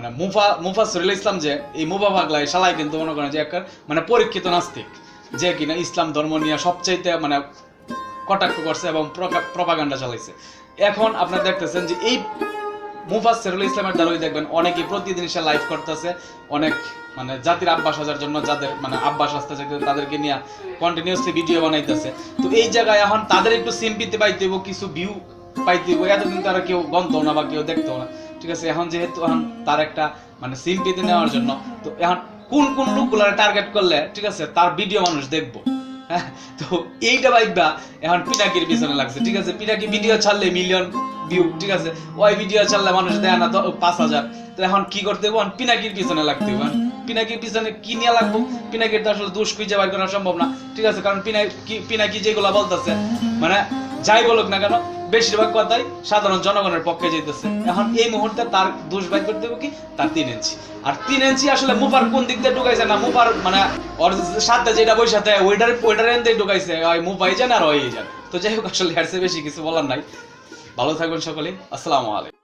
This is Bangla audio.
মানে মুফা মুফাসরুল ইসলাম যে, এই মুফা পাগলা এই শালাই কিন্তু মনে করেন যে একটা মানে পরীক্ষিত নাস্তিক। যে কিনা ইসলাম ধর্ম নিয়ে সবচাইতে মানে কটাক্ষ করছে এবং প্রপাগান্ডা চালাইছে। এখন আপনারা দেখতেছেন যে এই মুফাসসিরুল ইসলামের দ্বারাই দেখবেন অনেকেই প্রতিদিন সে লাইভ করতেছে। অনেক মানে জাতির আব্বাস হাজার জন্য যাদের মানে আব্বাস আসতেছে, কিন্তু তাদেরকে নিয়ে কন্টিনিউসলি ভিডিও বানাইতেছে। তো এই জায়গায় এখন তাদের একটু সিম্পিতে পাইতে কিছু ভিউ পাইতে এতদিন তারা কেউ গন্ত না বা কেউ দেখতো না। ঠিক আছে এখন যেহেতু এখন তার একটা মানে সিম্পিতে নেওয়ার জন্য তো এখন কোন কোন লোকগুলার টার্গেট করলে ঠিক আছে তার ভিডিও মানুষ দেখব। হ্যাঁ, তো এইটা ভাইবা এখন পিনাকির পিছনে লাগছে ঠিক আছে পিনাকি ভিডিও ছাড়লে মিলিয়ন ভিউ ঠিক আছে ওই ভিডিও ছাড়লে মানুষ দেয় না পাঁচ হাজার। তো এখন কি করতে হবে পিনাকির পিছনে লাগতে হবে পিনাকির পিছনে কি নিয়ে লাগবো? পিনাকির তো আসলে দোষ খুঁজে বাইর করা সম্ভব না ঠিক আছে কারণ পিনাকি পিনাকি যেগুলা বলতেছে মানে যাই বলুক না কেন বেশিরভাগ কথাই সাধারণ জনগণের পক্ষে যেতেছে এখন এই মুহূর্তে তার দোষ বাই করতে হবে কি? তার তিন ইঞ্চি। আর তিন ইঞ্চি আসলে মুফার কোন দিক দিয়ে ঢুকাইছে না? মুফার মানে ওর সাথে যেটা বই সাথে ওইটার ওইটার এনতে ঢুকাইছে। ওই মুফাই যান আর ওই যান তো যাই হোক, আসলে হেরসে বেশি কিছু বলার নাই। ভালো থাকবেন সকলে আসসালামু আলাইকুম।